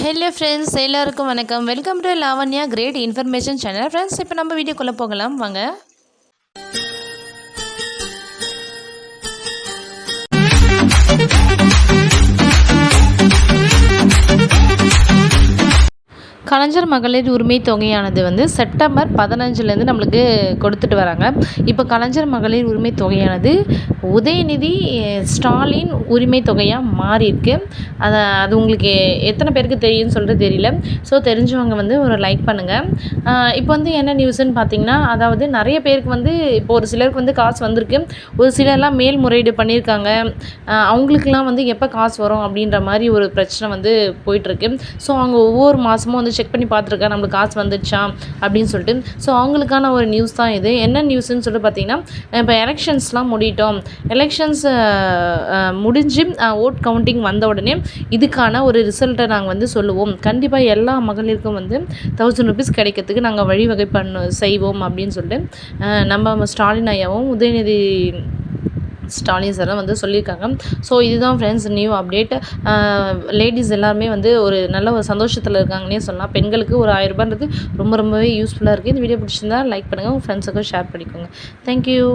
Hello friends எல்லாருக்கும் வணக்கம். Welcome to Lavanya great information channel friends இப்போ நம்ம வீடியோக்குள்ளே போகலாம். வாங்க. கலைஞர் மகளிர் உரிமை தொகையானது வந்து செப்டம்பர் பதினஞ்சுலேருந்து நம்மளுக்கு கொடுத்துட்டு வராங்க. இப்போ கலைஞர் மகளிர் உரிமை தொகையானது உதயநிதி ஸ்டாலின் உரிமை தொகையாக மாறியிருக்கு அதை அது உங்களுக்கு எத்தனை பேருக்கு தெரியும்னு சொல்லிட்டு தெரியல. ஸோ தெரிஞ்சவங்க வந்து ஒரு லைக் பண்ணுங்கள் இப்போ வந்து என்ன நியூஸ்ன்னு பார்த்தீங்கன்னா அதாவது நிறைய பேருக்கு வந்து இப்போ ஒரு சிலருக்கு வந்து காசு வந்திருக்கு. ஒரு சிலர்லாம் மேல்முறையீடு பண்ணியிருக்காங்க. அவங்களுக்குலாம் வந்து எப்போ காசு வரும் அப்படின்ற மாதிரி ஒரு பிரச்சனை வந்து போயிட்டுருக்கு ஸோ அவங்க ஒவ்வொரு மாதமும் வந்து செக் பண்ணி பார்த்துருக்கா நம்மளுக்கு காசு வந்துடுச்சா அப்படின்னு சொல்லிட்டு. ஸோ அவங்களுக்கான ஒரு நியூஸ் தான் இது. என்ன நியூஸ்ன்னு சொல்லிட்டு பார்த்தீங்கன்னா இப்போ எலெக்ஷன்ஸ்லாம் முடிட்டோம் எலெக்ஷன்ஸ் முடிஞ்சு ஓட் கவுண்டிங் வந்த உடனே இதுக்கான ஒரு ரிசல்ட்டை நாங்கள் வந்து சொல்லுவோம். கண்டிப்பாக எல்லா மகளிருக்கும் வந்து தௌசண்ட் ருபீஸ் கிடைக்கிறதுக்கு நாங்கள் வழிவகை பண்ண செய்வோம் அப்படின்னு சொல்லிட்டு. நம்ம ஸ்டாலின் ஐயாவும் உதயநிதி ஸ்டாலின் சாரும் வந்து சொல்லியிருக்காங்க. ஸோ இதுதான் ஃப்ரெண்ட்ஸ் நியூ அப்டேட் லேடிஸ் எல்லாருமே வந்து ஒரு நல்ல ஒரு சந்தோஷத்தில் இருக்காங்கன்னே சொல்லலாம். பெண்களுக்கு ஒரு ஆயிரம் ரூபான்றது ரொம்ப ரொம்பவே யூஸ்ஃபுல்லாக இருக்குது இந்த வீடியோ பிடிச்சிருந்தா லைக் பண்ணுங்கள் உங்கள் ஃப்ரெண்ட்ஸுக்கும் ஷேர் பண்ணிக்கோங்க. தேங்க்யூ